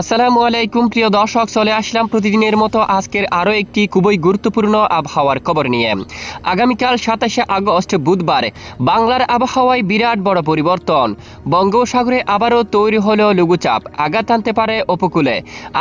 আসসালামু আলাইকুম, প্রিয় দর্শক, চলে আসলাম প্রতিদিনের মতো আজকের আরও একটি খুবই গুরুত্বপূর্ণ আবহাওয়ার খবর নিয়ে। আগামীকাল সাতাশে আগস্ট, বুধবার, বাংলার আবহাওয়ায় বিরাট বড় পরিবর্তন। বঙ্গোপসাগরে আবারও তৈরি হলো লঘুচাপ, আঘাত আনতে পারে উপকূলে।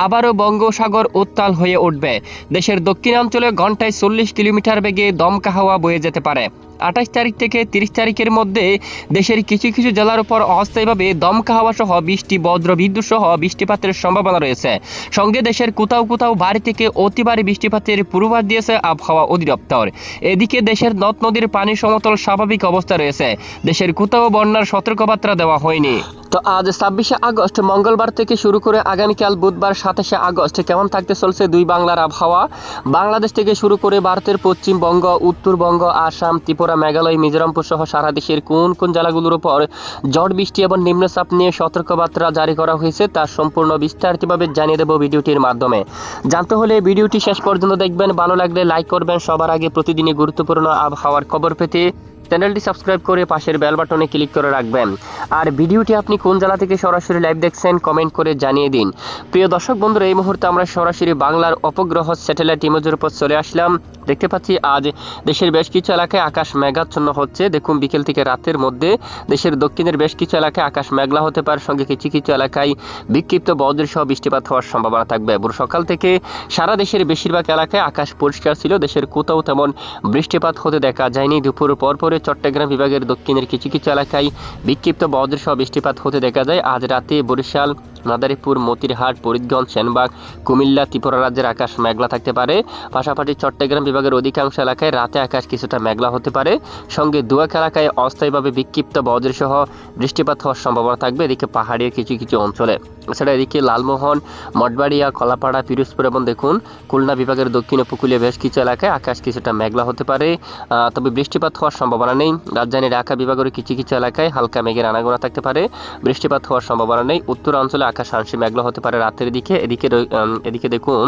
আবারও বঙ্গোপসাগর উত্তাল হয়ে উঠবে। দেশের দক্ষিণাঞ্চলে ঘন্টায় চল্লিশ কিলোমিটার বেগে দমকা হাওয়া বয়ে যেতে পারে। আঠাশ তারিখ থেকে তিরিশ তারিখের মধ্যে দেশের কিছু কিছু জেলার উপর অস্থায়ীভাবে দমকা হাওয়া সহ বৃষ্টি, বজ্র, বিদ্যুৎ সহ বৃষ্টিপাতের সম্ভাবনা রয়েছে। সঙ্গে দেশের কোথাও কোথাও বাড়ি থেকে অতি ভারী বৃষ্টিপাতের পূর্বাভাস দিয়েছে আবহাওয়া অধিদপ্তর। এদিকে দেশের নদ নদীর পানি সমতল স্বাভাবিক অবস্থা রয়েছে। দেশের কোথাও বন্যার সতর্কবার্তা দেওয়া হয়নি। তো আজ ছাব্বিশে আগস্ট, মঙ্গলবার থেকে শুরু করে আগামীকাল বুধবার সাতাশে আগস্ট, কেমন থাকতে চলছে দুই বাংলার আবহাওয়া? বাংলাদেশ থেকে শুরু করে ভারতের পশ্চিমবঙ্গ, উত্তরবঙ্গ, আসাম, ত্রিপুরা, মেঘালয়, মিজোরামপুর সহ সারা দেশের কোন কোন জেলাগুলোর উপর ঝড় বৃষ্টি এবং নিম্নচাপ নিয়ে সতর্কবার্তা জারি করা হয়েছে তার সম্পূর্ণ বিস্তারিতভাবে জানিয়ে দেব ভিডিওটির মাধ্যমে। জানতে হলে ভিডিওটি শেষ পর্যন্ত দেখবেন, ভালো লাগলে লাইক করবেন। সবার আগে প্রতিদিনই গুরুত্বপূর্ণ আবহাওয়ার খবর পেতে চ্যানেলটি সাবস্ক্রাইব করে পাশের বেল বাটনে ক্লিক করে রাখবেন। আর ভিডিওটি আপনি কোন জেলা থেকে সরাসরি লাইভ দেখছেন, কমেন্ট করে জানিয়ে দিন। প্রিয় দর্শক বন্ধুরা, এই মুহূর্তে আমরা সরাসরি বাংলার উপগ্রহ স্যাটেলাইট ইমেজের উপর চলে আসলাম। দেখতে পাচ্ছি আজ দেশের বেশ কিছু এলাকায় আকাশ মেঘাচ্ছন্ন হচ্ছে। দেখুন, বিকেল থেকে রাতের মধ্যে দেশের দক্ষিণের বেশ কিছু এলাকায় আকাশ মেঘলা হতে পারে। সঙ্গে কিছু কিছু এলাকায় বিক্ষিপ্ত বজ্র সহ বৃষ্টিপাত হওয়ার সম্ভাবনা থাকবে। ভোর সকাল থেকে সারা দেশের বেশিরভাগ এলাকায় আকাশ পরিষ্কার ছিল। দেশের কোথাও তেমন বৃষ্টিপাত হতে দেখা যায়নি। দুপুর পর পরে চট্টগ্রাম বিভাগের দক্ষিণের কিছু কিছু এলাকায় বিক্ষিপ্ত বজ্র সহ বৃষ্টিপাত হতে দেখা যায়। আজ রাতে বরিশাল, মাদারীপুর, মতিরহাট, ফরিদগঞ্জ, সেনবাগ, কুমিল্লা, ত্রিপুরা রাজ্যের আকাশ মেঘলা থাকতে পারে। পাশাপাশি চট্টগ্রাম বিভাগের অধিকাংশ এলাকায় রাতে আকাশ কিছুটা মেঘলা হতে পারে। সঙ্গে দুয়াক এলাকায় অস্থায়ীভাবে বিক্ষিপ্ত বজ্রসহ বৃষ্টিপাত হওয়ার সম্ভাবনা থাকবে। এদিকে পাহাড়ের কিছু কিছু অঞ্চলে। এছাড়া এদিকে লালমোহন, মঠবাড়িয়া, কলাপাড়া, পিরোজপুর এবং দেখুন, খুলনা বিভাগের দক্ষিণ উপকূলীয় বেশ কিছু এলাকায় আকাশ কিছুটা মেঘলা হতে পারে। তবে বৃষ্টিপাত হওয়ার সম্ভাবনা নেই। রাজধানী ঢাকা বিভাগের কিছু কিছু এলাকায় হালকা মেঘের আনাগোনা থাকতে পারে। বৃষ্টিপাত হওয়ার সম্ভাবনা নেই। উত্তরাঞ্চলে আকাশ আংশিক মেঘলা হতে পারে রাতের দিকে। এদিকে এদিকে দেখুন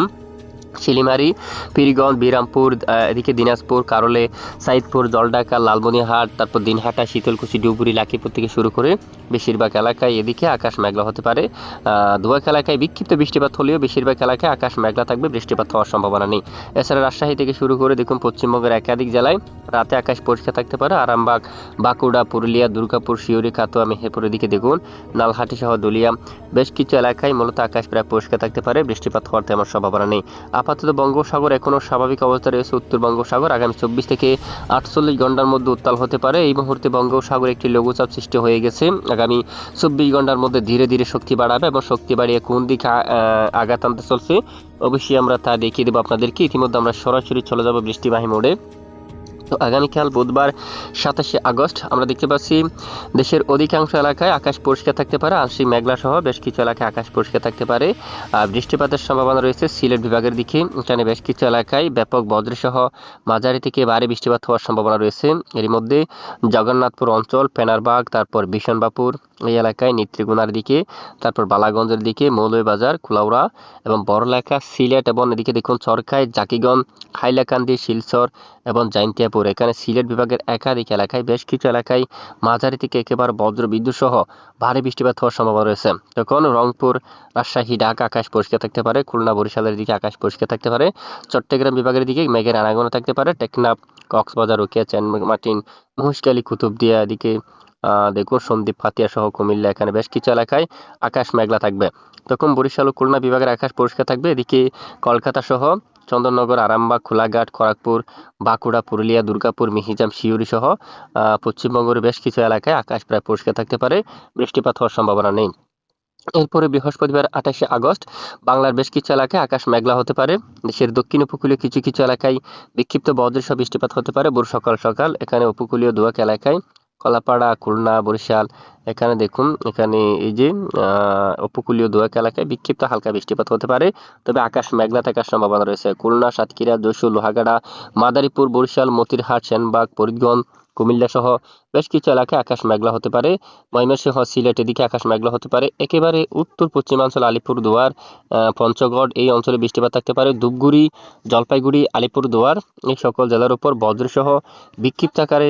শিলিমারি, পীরগঞ্জ, বিরামপুর এদিকে দিনাজপুর, কারলে, সাইদপুর জলডাকা লালমনিহাট তারপর দিনহাটা, শীতলকুচি, ডুবুরি, লাকিপুর থেকে শুরু করে বেশিরভাগ এলাকায় এদিকে আকাশ মেঘলা হতে পারে। দুয়াক এলাকায় বিক্ষিপ্ত বৃষ্টিপাত হলেও বেশিরভাগ এলাকায় আকাশ মেঘলা থাকবে, বৃষ্টিপাত হওয়ার সম্ভাবনা নেই। এছাড়া রাজশাহী থেকে শুরু করে দেখুন পশ্চিমবঙ্গের একাধিক জেলায় রাতে আকাশ পরিষ্কার থাকতে পারে। আরামবাগ, বাঁকুড়া, পুরুলিয়া, দুর্গাপুর শিউরি কাটোয়া মেহেরপুরের দিকে দেখুন নালহাটি সহ দুলিয়া। বেশ কিছু এলাকায় মূলত আকাশ প্রায় পরিষ্কার থাকতে পারে, বৃষ্টিপাত হওয়ার তেমন সম্ভাবনা নেই। আপাতত বঙ্গোপসাগর এখনও স্বাভাবিক অবস্থা রয়েছে উত্তর বঙ্গোপসাগর আগামী চব্বিশ থেকে আটচল্লিশ ঘণ্টার মধ্যে উত্তাল হতে পারে। এই মুহূর্তে বঙ্গোপসাগর একটি লঘুচাপ সৃষ্টি হয়ে গেছে। আগামী চব্বিশ ঘণ্টার মধ্যে ধীরে ধীরে শক্তি বাড়াবে এবং শক্তি বাড়িয়ে কোন দিকে আঘাত আনতে চলছে, অবশ্যই আমরা তা দেখিয়ে দেবো আপনাদেরকে। ইতিমধ্যে আমরা সরাসরি চলে যাব বৃষ্টিবাহী মোড়ে। তো আগামীকাল বুধবার সাতাশে আগস্ট আমরা দেখতে পাচ্ছি দেশের অধিকাংশ এলাকায় আকাশ পরিষ্কার থাকতে পারে, আংশিক মেঘলা সহ বেশ কিছু এলাকায় আকাশ পরিষ্কার থাকতে পারে। আর বৃষ্টিপাতের সম্ভাবনা রয়েছে সিলেট বিভাগের দিকে, এখানে বেশ কিছু এলাকায় ব্যাপক বজ্রসহ মাঝারি থেকে ভারী বৃষ্টিপাত হওয়ার সম্ভাবনা রয়েছে। এর মধ্যে জগন্নাথপুর অঞ্চল, পেনারবাগ, তারপর বিশনবাপুর এই এলাকায় নেত্রীগুনার দিকে, তারপর বালাগঞ্জের দিকে, মৌলভীবাজার, কুলাউড়া এবং বড়লেখা সিলেট এবং এদিকে দেখুন চরখাই জাকিগঞ্জ, হাইলাকান্দি, শিলচর এবং জাইন্তিয়াপুর এখানে সিলেট বিভাগের একাধিক এলাকায় বেশ কিছু এলাকায় মাঝারি থেকে একেবারে বজ্র বিদ্যুৎ সহ ভারী বৃষ্টিপাত হওয়ার সম্ভাবনা রয়েছে। তখন রংপুর, রাজশাহী, ঢাকা আকাশ পরিষ্কার থাকতে পারে, খুলনা, বরিশালের দিকে আকাশ পরিষ্কার থাকতে পারে, চট্টগ্রাম বিভাগের দিকে মেঘের আনাগোনা থাকতে পারে, টেকনাফ, কক্সবাজার রুকিয়া চেন মার্টিন মহিষকালী কুতুবদিয়া এদিকে দেখুন সন্দীপ ফাতিয়া সহ কুমিল্লা, এখানে বেশ কিছু এলাকায় আকাশ মেঘলা থাকবে। তখন বরিশাল ও খুলনা বিভাগের আকাশ পরিষ্কার থাকবে, এদিকে কলকাতা সহ চন্দননগর, আরামবাগ, খোলাঘাট, খড়গপুর, বাঁকুড়া, পুরুলিয়া, দুর্গাপুর, মিহিজাম, শিউরি সহ পশ্চিমবঙ্গের বেশ কিছু এলাকায় আকাশ প্রায় পরিষ্কার থাকতে পারে, বৃষ্টিপাত হওয়ার সম্ভাবনা নেই। এরপরে বৃহস্পতিবার আঠাশে আগস্ট, বাংলার বেশ কিছু এলাকায় আকাশ মেঘলা হতে পারে, দেশের দক্ষিণ উপকূলীয় কিছু কিছু এলাকায় বিক্ষিপ্ত বজ্রসহ বৃষ্টিপাত হতে পারে, ভোর সকাল সকাল, এখানে উপকূলীয় দুয়াক এলাকায়, কলাপাড়া, খুলনা, বরিশাল এখানে দেখুন এখানে এই যে উপকূলীয় দুয়াক এলাকায় বিক্ষিপ্ত হালকা বৃষ্টিপাত হতে পারে। তবে আকাশ মেঘলা থাকার সম্ভাবনা রয়েছে। খুলনা সাতক্ষীরা যশোর লোহাগাড়া মাদারীপুর বরিশাল মতিরহাট সেনবাগ ফরিদগঞ্জ কুমিল্লা সহ বেশ কিছু এলাকায় আকাশ মেঘলা হতে পারে। ময়মনসিংহ সিলেট এদিকে আকাশ মেঘলা হতে পারে। একেবারে উত্তর পশ্চিমাঞ্চল আলিপুরদুয়ার আহ, পঞ্চগড় এই অঞ্চলে বৃষ্টিপাত থাকতে পারে। ধূপগুড়ি জলপাইগুড়ি আলিপুরদুয়ার এই সকল জেলার উপর বজ্রসহ বিক্ষিপ্ত আকারে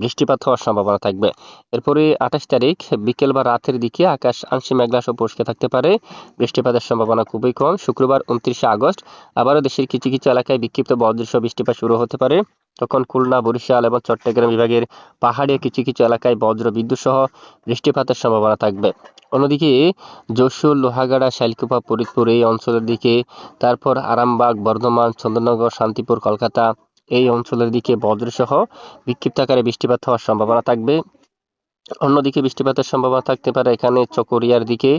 বৃষ্টিপাত হওয়ার সম্ভাবনা থাকবে। এরপরে আঠাশ তারিখ বিকেল বা রাতের দিকে আকাশ আংশিক মেঘলা সহ পরিষ্কার থাকতে পারে। বৃষ্টিপাতের সম্ভাবনা খুবই কম। শুক্রবার উনত্রিশে আগস্ট আবারও দেশের কিছু কিছু এলাকায় বিক্ষিপ্ত বজ্রসহ বৃষ্টিপাত শুরু হতে পারে। তখন খুলনা, বরিশাল এবং চট্টগ্রাম বিভাগের পাহাড়ি কিছু কিছু এলাকায় বজ্র বিদ্যুৎ সহ বৃষ্টিপাতের সম্ভাবনা থাকবে। অন্যদিকে যশোর, লোহাগাড়া, শাইলকুপা, ফরিদপুর এই অঞ্চলের দিকে, তারপর আরামবাগ, বর্ধমান, চন্দননগর, শান্তিপুর, কলকাতা এই অঞ্চলের দিকে বজ্রসহ বিক্ষিপ্ত আকারে বৃষ্টিপাত হওয়ার সম্ভাবনা থাকবে। অন্যদিকে বৃষ্টিপাতের সম্ভাবনা থাকতে পারে এখানে চকরিয়ার দিকে।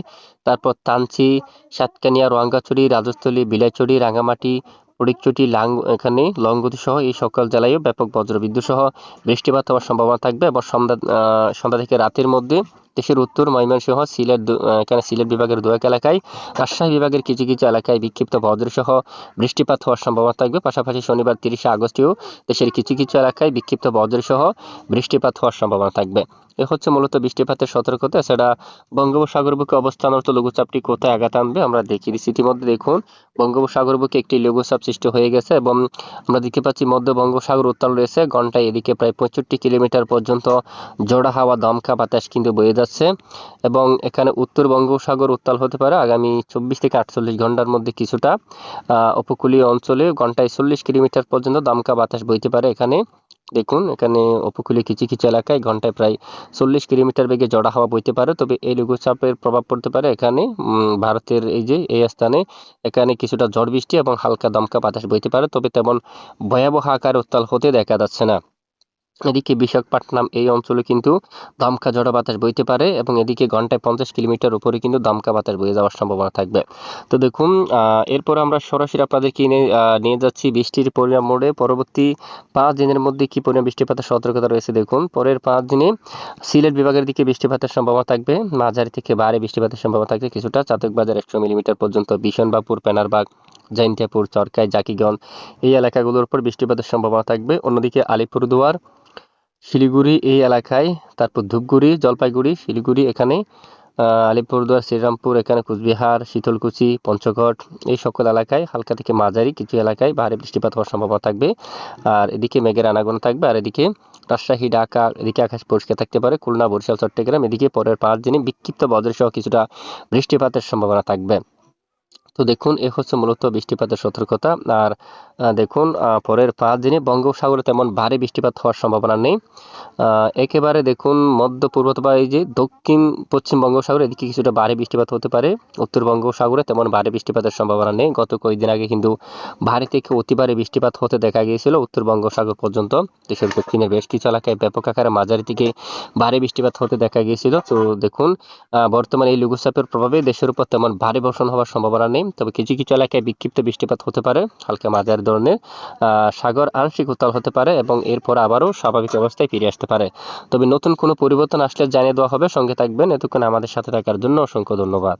তারপর তানচি, সাতকানিয়া, রোয়াঙ্গাছড়ি, রাজস্থলী বিলাইছড়ি রাঙামাটি পরিচুটি লাং, এখানে লংগতি সহ এই সকল জেলায়ও ব্যাপক বজ্রবিদ্যুৎ সহ বৃষ্টিপাত হওয়ার সম্ভাবনা থাকবে। আবার সন্ধ্যা সন্ধ্যা থেকে রাতের মধ্যে দেশের উত্তর ময়মনসিংহ, সিলেট এখানে সিলেট বিভাগের দু এক এলাকায়, রাজশাহী বিভাগের কিছু কিছু এলাকায় বিক্ষিপ্ত বজ্রসহ বৃষ্টিপাত হওয়ার সম্ভাবনা থাকবে। পাশাপাশি শনিবার তিরিশে আগস্টেও দেশের কিছু কিছু এলাকায় বিক্ষিপ্ত বজ্রসহ বৃষ্টিপাত হওয়ার সম্ভাবনা থাকবে। এ হচ্ছে মূলত বৃষ্টিপাতের সতর্কতা। এছাড়া বঙ্গোপসাগর বুকে অবস্থানরত লঘুচাপটি কোথায় আঘাত আনবে আমরা দেখিয়ে দিচ্ছি ইতিমধ্যে দেখুন, বঙ্গোপসাগর বুকে একটি লঘুচাপ সৃষ্টি হয়ে গেছে এবং আমরা দেখতে পাচ্ছি মধ্য বঙ্গোপসাগর উত্তাল রয়েছে। ঘন্টায় এদিকে প্রায় পঁয়ষট্টি কিলোমিটার পর্যন্ত জোড়া হাওয়া দমকা বাতাস কিন্তু বয়ে এবং এখানে উত্তর বঙ্গোপসাগর উত্তাল হতে পারে আগামী চব্বিশ থেকে আটচল্লিশ ঘণ্টার মধ্যে কিছুটা উপকূলীয় অঞ্চলে ঘন্টায় চল্লিশ কিলোমিটার পর্যন্ত দমকা বাতাস বইতে পারে এখানে। দেখুন, এখানে উপকূলীয় কিছু কিছু এলাকায় ঘন্টায় প্রায় চল্লিশ কিলোমিটার বেগে জড়া হাওয়া বইতে পারে, তবে এই লঘুচাপের প্রভাব পড়তে পারে এখানে। ভারতের এই যে, এই স্থানে এখানে কিছুটা ঝড় বৃষ্টি এবং হালকা দমকা বাতাস বইতে পারে, তবে তেমন ভয়াবহ আকার উত্তাল হতে দেখা যাচ্ছে না। এদিকে বিশাখাপট্টনম এই অঞ্চলে কিন্তু দমকা ঝড়ো বাতাস বইতে পারে এবং এদিকে ঘন্টায় পঞ্চাশ কিলোমিটার উপরে কিন্তু দমকা বাতাস বয়ে যাওয়ার সম্ভাবনা থাকবে। তো দেখুন এরপর আমরা সরাসরি আপনাদেরকে নিয়ে যাচ্ছি বৃষ্টির পরিমাণ মোড়ে। পরবর্তী পাঁচ দিনের মধ্যে কি পরিমাণ বৃষ্টিপাতের সতর্কতা রয়েছে দেখুন। পরের পাঁচ দিনে সিলেট বিভাগের দিকে বৃষ্টিপাতের সম্ভাবনা থাকবে। মাঝারি থেকে ভারী বৃষ্টিপাতের সম্ভাবনা থাকবে কিছুটা। চাতকবাজার একশো মিলিমিটার পর্যন্ত বিশনবাপুর পেনারবাগ জৈন্তিয়াপুর চরকাই, জাকিগঞ্জ এই এলাকাগুলোর উপর বৃষ্টিপাতের সম্ভাবনা থাকবে। অন্যদিকে আলিপুরদুয়ার শিলিগুড়ি এই এলাকায়, তারপর ধূপগুড়ি, জলপাইগুড়ি, শিলিগুড়ি এখানে আলিপুরদুয়ার, শ্রীরামপুর, এখানে কুচবিহার, শীতলকুচি, পঞ্চগড়, এই সকল এলাকায়, হালকা থেকে মাঝারি কিছু এলাকায় ভারী বৃষ্টিপাত হওয়ার সম্ভাবনা থাকবে। আর এদিকে মেঘের আনাগোনা থাকবে, আর এদিকে রাজশাহী, ঢাকা, এদিকে আকাশ পরিষ্কার থাকতে পারে, খুলনা, বরিশাল, চট্টগ্রাম, এদিকে পরের পাঁচ দিনে বিক্ষিপ্ত বজ্রসহ কিছুটা বৃষ্টিপাতের সম্ভাবনা থাকবে। তো দেখুন, এ হচ্ছে মূলত বৃষ্টিপাতের সতর্কতা। আর দেখুন পরের পাঁচ দিনে বঙ্গোপসাগরে তেমন ভারী বৃষ্টিপাত হওয়ার সম্ভাবনা নেই। একেবারে দেখুন, মধ্য পূর্ব অথবা এই যে দক্ষিণ পশ্চিম বঙ্গোপসাগরে এদিকে কিছুটা ভারী বৃষ্টিপাত হতে পারে। উত্তর বঙ্গোপসাগরে তেমন ভারী বৃষ্টিপাতের সম্ভাবনা নেই। গত কয়েকদিন আগে কিন্তু ভারী থেকে অতি ভারী বৃষ্টিপাত হতে দেখা গিয়েছিল উত্তর বঙ্গোপসাগর পর্যন্ত। দেশের দক্ষিণের বেশ কিছু এলাকায় ব্যাপক আকারে মাঝারি থেকে ভারী বৃষ্টিপাত হতে দেখা গিয়েছিল। তো দেখুন বর্তমানে এই লঘুচাপের প্রভাবে দেশের উপর তেমন ভারী বর্ষণ হওয়ার সম্ভাবনা নেই। তবে কিছু কিছু এলাকায় বিক্ষিপ্ত বৃষ্টিপাত হতে পারে, হালকা মাঝারি ধরনের সাগর আংশিক উত্তাল হতে পারে এবং এরপর আবারও স্বাভাবিক অবস্থায় ফিরে আসতে পারে। তবে নতুন কোনো পরিবর্তন আসলে জানিয়ে দেওয়া হবে। সঙ্গে থাকবেন এতক্ষণ আমাদের সাথে থাকার জন্য অসংখ্য ধন্যবাদ।